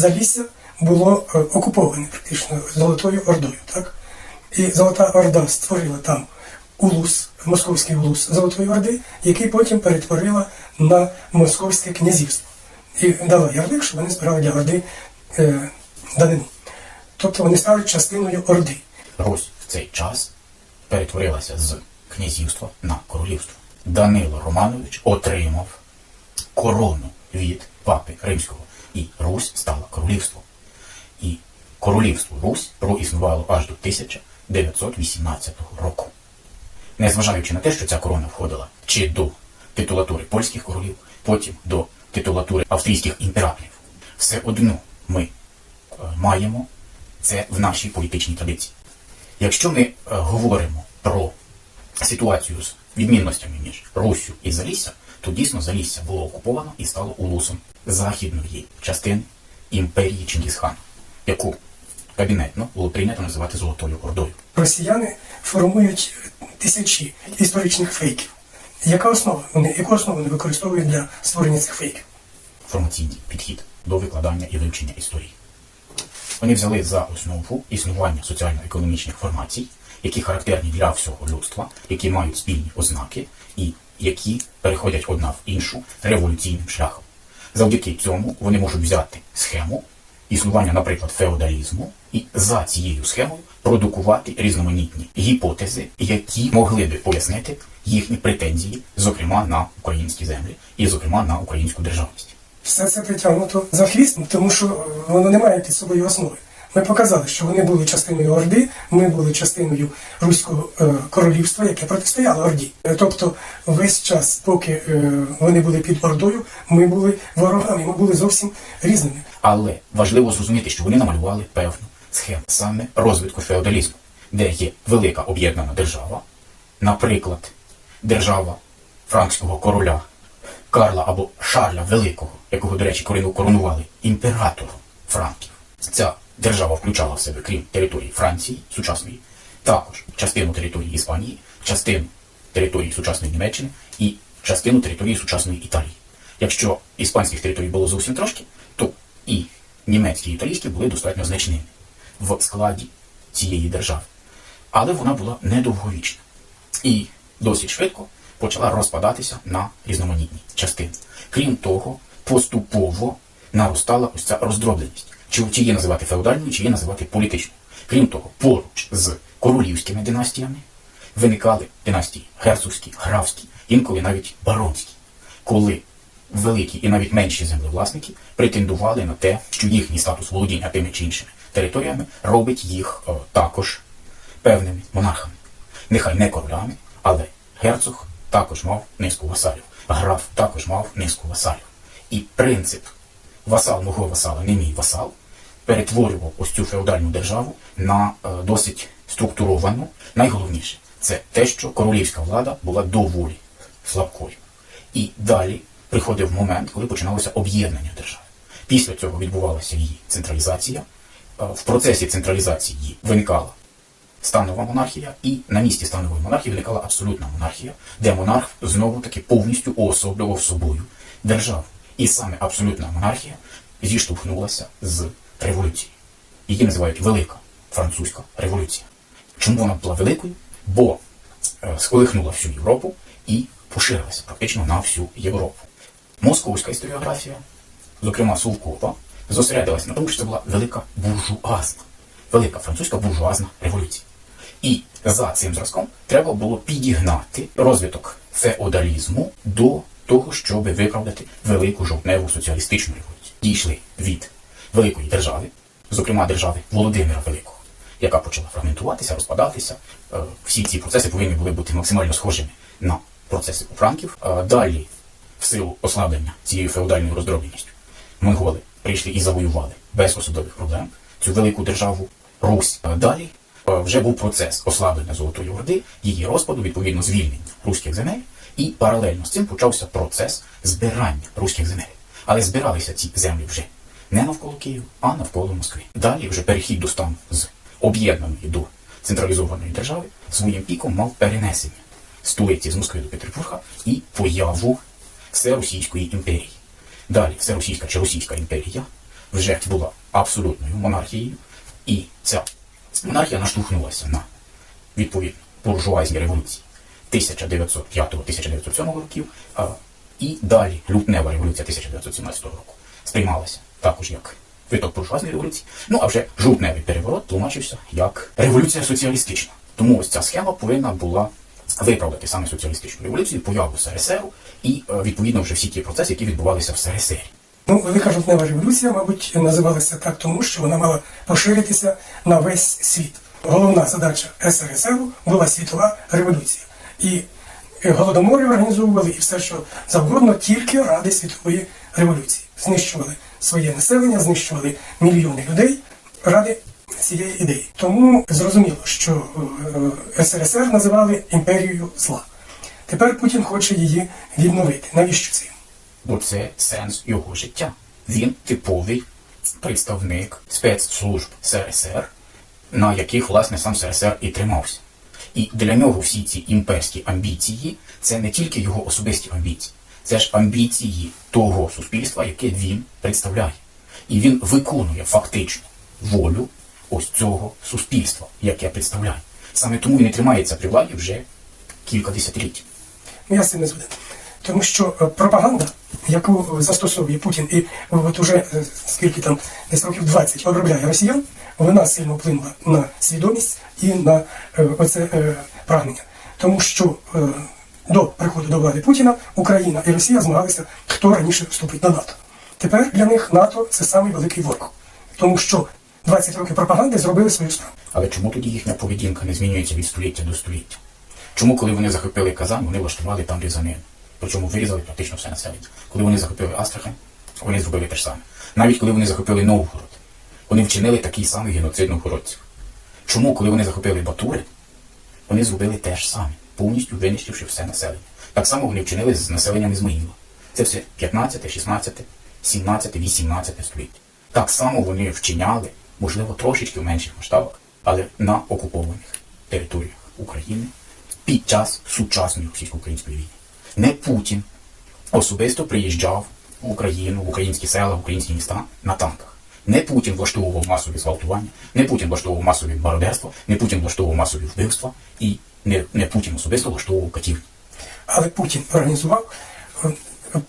Залісся було е, окуповане практично Золотою Ордою. Так? І Золота Орда створила там улус, московський улус Золотої Орди, який потім перетворила на Московське князівство. І дала ярлик, що вони збирали для Орди е, данину. Тобто вони стали частиною Орди. Русь в цей час перетворилася з князівства на королівство. Данило Романович отримав корону від папи римського, і Русь стала королівством. І королівство Русь проіснувало аж до 1918 року. Незважаючи на те, що ця корона входила чи до титулатури польських королів, потім до титулатури австрійських імператорів, все одно ми е, маємо це в нашій політичній традиції. Якщо ми е, говоримо про ситуацію з відмінностями між Руссю і Залісся, то дійсно Залісся було окуповано і стало улусом західної частини імперії Чингісхана, яку кабінетно було прийнято називати Золотою Ордою. Росіяни формують тисячі історичних фейків. Яка основа? Вони, яку основу вони використовують для створення цих фейків? Формаційний підхід до викладання і вивчення історії. Вони взяли за основу існування соціально-економічних формацій, які характерні для всього людства, які мають спільні ознаки і які переходять одна в іншу революційним шляхом. Завдяки цьому вони можуть взяти схему існування, наприклад, феодалізму, і за цією схемою продукувати різноманітні гіпотези, які могли би пояснити їхні претензії, зокрема на українські землі і, зокрема, на українську державність. Все це притягнуто за хвіст, тому що е, воно не має під собою основи. Ми показали, що вони були частиною Орди, ми були частиною Руського е, королівства, яке протистояло Орді. Е, Тобто весь час, поки е, вони були під Ордою, ми були ворогами, ми були зовсім різними. Але важливо зрозуміти, що вони намалювали певну схему саме розвитку феодалізму, де є велика об'єднана держава, наприклад, держава франкського короля Карла або Шарля Великого, якого, до речі, коронували імператором Франків. Ця держава включала в себе, крім території Франції сучасної, також частину території Іспанії, частину території сучасної Німеччини і частину території сучасної Італії. Якщо іспанських територій було зовсім трошки, то і німецькі і італійські були достатньо значними в складі цієї держави. Але вона була недовговічна і досить швидко почала розпадатися на різноманітні частини. Крім того, поступово наростала ось ця роздробленість. Чи, її називати феодальною, чи її називати політичною. Крім того, поруч з королівськими династіями виникали династії герцогські, графські, інколи навіть баронські, коли великі і навіть менші землевласники претендували на те, що їхній статус володіння тими чи іншими територіями робить їх о, також певними монархами. Нехай не королями, але герцог також мав низку васалів, граф також мав низку васалів. І принцип васал мого васала, не мій васал, перетворював ось цю феодальну державу на е, досить структуровану. Найголовніше це те, що королівська влада була доволі слабкою. І далі приходив момент, коли починалося об'єднання держави. Після цього відбувалася її централізація. Е, В процесі централізації виникала станова монархія, і на місці станової монархії виникала абсолютна монархія, де монарх знову таки повністю уособлював собою державу. І саме абсолютна монархія зіштовхнулася з революцією. Її називають Велика Французька революція. Чому вона була великою? Бо е, сколихнула всю Європу і поширилася практично на всю Європу. Московська історіографія, зокрема Сулкова, зосередилася на тому, що це була велика буржуазна, велика французька буржуазна революція. І за цим зразком треба було підігнати розвиток феодалізму до того, щоб виправдати велику жовтневу соціалістичну революцію. Дійшли від великої держави, зокрема держави Володимира Великого, яка почала фрагментуватися, розпадатися. Е, Всі ці процеси повинні були бути максимально схожими на процеси у франків. Е, Далі, в силу ослаблення цією феодальною роздробленістю, монголи прийшли і завоювали без особливих проблем цю велику державу Русь. Далі е, вже був процес ослаблення Золотої Орди, її розпаду, відповідно звільнення руських земель, і паралельно з цим почався процес збирання руських земель. Але збиралися ці землі вже не навколо Києва, а навколо Москви. Далі вже перехід до стану з об'єднаної до централізованої держави своїм піком мав перенесення столиці з Москви до Петербурга і появу Всеросійської імперії. Далі Всеросійська чи Російська імперія вже була абсолютною монархією, і ця монархія наштовхнулася на відповідно буржуазні революції 1905-1907 років, а, і далі лютнева революція 1917 року сприймалася також як виток буржуазної революції. Ну а вже жовтневий переворот тлумачився як революція соціалістична. Тому ось ця схема повинна була виправдати саме соціалістичну революцію, появу СРСР і е, відповідно вже всі ті процеси, які відбувалися в СРСР. Ну, Велика жовтнева революція, мабуть, називалася так тому, що вона мала поширитися на весь світ. Головна задача СРСР була світова революція. І голодомори організовували і все, що завгодно, тільки ради світової революції. Знищували своє населення, знищували мільйони людей ради цієї ідеї. Тому зрозуміло, що е, СРСР називали імперією зла. Тепер Путін хоче її відновити. Навіщо це? бо це сенс його життя. Він типовий представник спецслужб СРСР, на яких власне сам СРСР і тримався. І для нього всі ці імперські амбіції це не тільки його особисті амбіції, це ж амбіції того суспільства, яке він представляє. І він виконує фактично волю ось цього суспільства, яке представляє. Саме тому і тримається при владі вже кілька десятиліть. Ну, Я з цим не згоден. Тому що е, пропаганда, яку застосовує Путін, і от уже е, скільки там десь років 20 обробляє росіян, вона сильно вплинула на свідомість і на е, оце прагнення. Тому що до приходу до влади Путіна Україна і Росія змагалися, хто раніше вступить на НАТО. Тепер для них НАТО це самий великий ворог, тому що 20 років пропаганди зробили свою справу. Але чому тоді їхня поведінка не змінюється від століття до століття? Чому, коли вони захопили Казань, вони влаштували там різанину? Причому вирізали практично все населення. Коли вони захопили Астрахань, вони зробили те ж саме. Навіть коли вони захопили Новгород, вони вчинили такий самий геноцид новгородців. Чому, коли вони захопили Батури, вони зробили те ж саме, повністю винищивши все населення. Так само вони вчинили з населенням Ізмаїла. Це все 15, 16, 17, 18 століття. Так само вони вчиняли, можливо, трошечки в менших масштабах, але на окупованих територіях України під час сучасної російсько-української війни. Не Путін особисто приїжджав в Україну, в українські села, в українські міста на танках. Не Путін влаштовував масові зґвалтування, не Путін влаштовував масові мародерства, не Путін влаштовував масові вбивства і не, не Путін особисто влаштовував катівні. Але Путін організував е,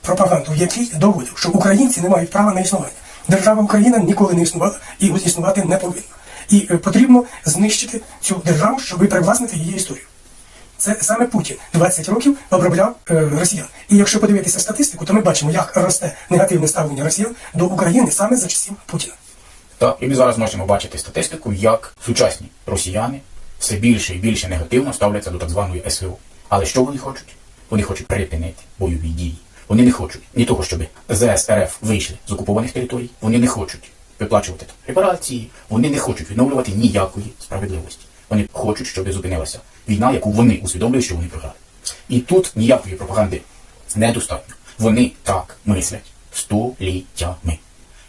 пропаганду, в якій доводив, що українці не мають права на існування. Держава Україна ніколи не існувала і існувати не повинна. І е, потрібно знищити цю державу, щоб привласнити її історію. Це саме Путін 20 років обробляв е, росіян. І якщо подивитися статистику, то ми бачимо, як росте негативне ставлення росіян до України саме за часів Путіна. Так, і ми зараз можемо бачити статистику, як сучасні росіяни все більше і більше негативно ставляться до так званої СВО. Але що вони хочуть? Вони хочуть припинити бойові дії. Вони не хочуть ні того, щоб ЗС РФ вийшли з окупованих територій. Вони не хочуть виплачувати репарації, вони не хочуть відновлювати ніякої справедливості. Вони хочуть, щоб зупинилася війна, яку вони усвідомлюють, що вони програли. І тут ніякої пропаганди недостатньо. Вони так мислять століттями.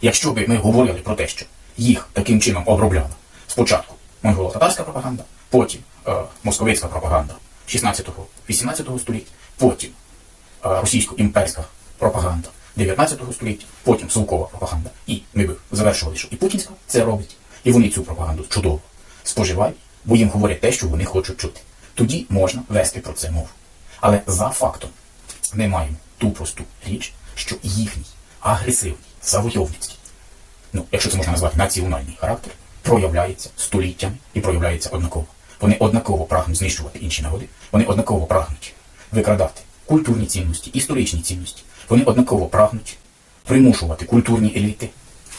Якщо б ми говорили про те, що їх таким чином обробляла спочатку монголо-татарська пропаганда, потім е, московицька пропаганда 16-18 століття, потім е, російсько-імперська пропаганда 19 століття, потім совкова пропаганда. І ми б завершували, що і путінська це робить, і вони цю пропаганду чудово споживають, бо їм говорять те, що вони хочуть чути. Тоді можна вести про це мову. Але за фактом ми маємо ту просту річ, що їхній агресивний, завойовницький, ну, якщо це можна назвати національний характер, проявляється століттями і проявляється однаково. Вони однаково прагнуть знищувати інші народи, вони однаково прагнуть викрадати культурні цінності, історичні цінності. Вони однаково прагнуть примушувати культурні еліти,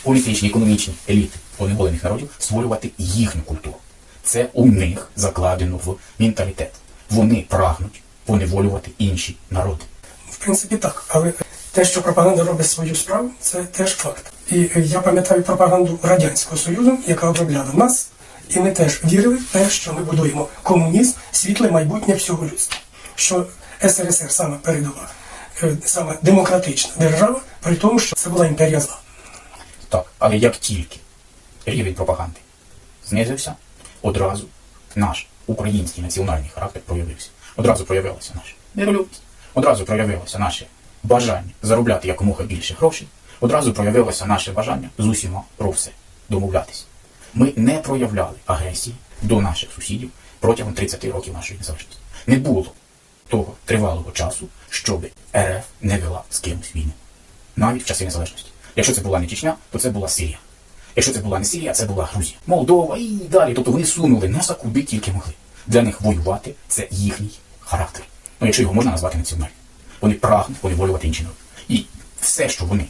політичні, економічні еліти поневолених народів створювати їхню культуру. Це у них закладено в менталітет. Вони прагнуть поневолювати інші народи. В принципі, так. Але те, що пропаганда робить свою справу, це теж факт. І я пам'ятаю пропаганду Радянського Союзу, яка обробляла нас, і ми теж вірили в те, що ми будуємо комунізм, світле майбутнє всього людства. Що СРСР саме передова, е, саме демократична держава, при тому, що це була імперія зла. Так, але як тільки рівень пропаганди знизився, одразу наш український національний характер проявився. Одразу проявилася наша миролюбність, одразу проявилося наше бажання заробляти якомога більше грошей, одразу проявилося наше бажання з усіма про все домовлятися. Ми не проявляли агресії до наших сусідів протягом 30 років нашої незалежності. Не було того тривалого часу, щоб РФ не вела з кимось війну. Навіть в часи незалежності. Якщо це була не Чечня, то це була Сирія. Якщо це була не Сирія, це була Грузія, Молдова і далі. Тобто вони сунули носа куди тільки могли. Для них воювати це їхній характер. Ну, якщо його можна назвати національним. Вони прагнуть поневолювати інші народи. І все, що вони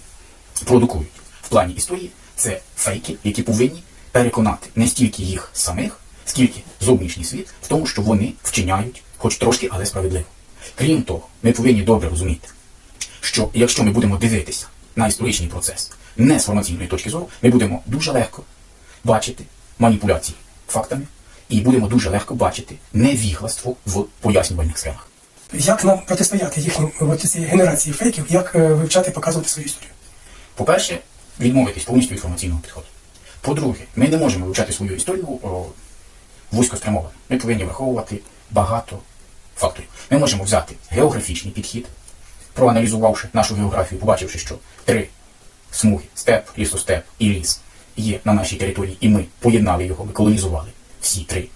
продукують в плані історії, це фейки, які повинні переконати не стільки їх самих, скільки зовнішній світ в тому, що вони вчиняють, хоч трошки, але справедливо. Крім того, ми повинні добре розуміти, що якщо ми будемо дивитися на історичний процес не з формаційної точки зору, ми будемо дуже легко бачити маніпуляції фактами і будемо дуже легко бачити невігластво в пояснювальних схемах. Як нам протистояти їхнім генерації фейків, як е, вивчати, показувати свою історію? По-перше, відмовитись повністю від інформаційного підходу. По-друге, ми не можемо вивчати свою історію вузькоспрямовано. Ми повинні враховувати багато факторів. Ми можемо взяти географічний підхід, проаналізувавши нашу географію, побачивши, що три смуги степ, лісостеп і ліс є на нашій території, і ми поєднали його, ми колонізували всі три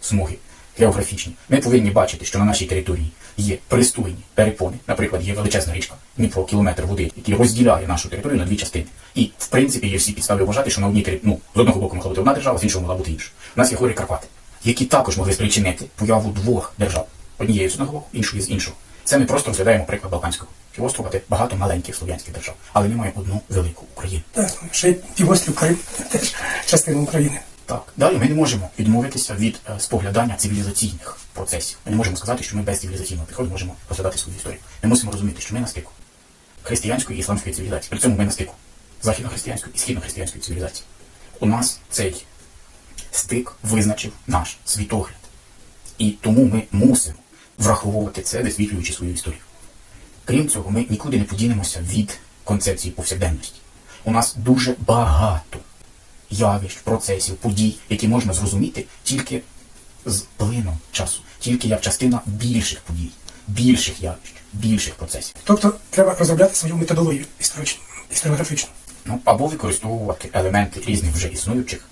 смуги географічні. Ми повинні бачити, що на нашій території є пристойні перепони. Наприклад, є величезна річка Дніпро, кілометр води, який розділяє нашу територію на дві частини. І в принципі є всі підстави вважати, що на одній території, ну, з одного боку могла бути одна держава, з іншого могла бути інша. У нас є хворі Карпати, які також могли спричинити появу двох держав. Однієї з одного боку, іншої з іншого. Це ми просто розглядаємо приклад Балканського півострова, де багато маленьких слов'янських держав, але маємо одну велику Україну. Так, ще півострів Крим теж частина України. Так, далі ми не можемо відмовитися від е, споглядання цивілізаційних процесів. Ми не можемо сказати, що ми без цивілізаційного підходу можемо розглядати свою історію. Ми мусимо розуміти, що ми на стику християнської і ісламської цивілізації. При цьому ми на стику західнохристиянської і східнохристиянської цивілізації. У нас цей стик визначив наш світогляд. І тому ми мусимо враховувати це, висвітлюючи свою історію. Крім цього, ми нікуди не подінемося від концепції повсякденності. У нас дуже багато явищ, процесів, подій, які можна зрозуміти тільки з плином часу, тільки як частина більших подій, більших явищ, більших процесів. Тобто треба розробляти свою методологію історичну, історіографічну. Ну, або використовувати елементи різних вже існуючих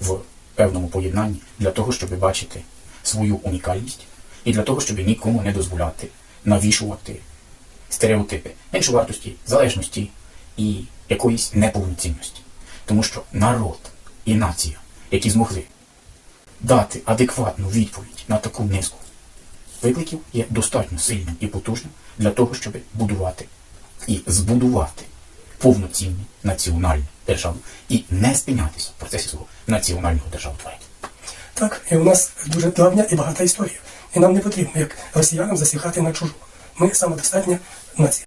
в певному поєднанні для того, щоб бачити свою унікальність і для того, щоб нікому не дозволяти навішувати стереотипи меншовартості, залежності і якоїсь неповноцінності. Тому що народ і нація, які змогли дати адекватну відповідь на таку низку викликів, є достатньо сильним і потужним для того, щоб будувати і збудувати повноцінну національну державу і не спинятися в процесі свого національного державотворення. Так, і у нас дуже давня і багата історія. І нам не потрібно, як росіянам, засіхати на чужу. Ми самодостатня нація.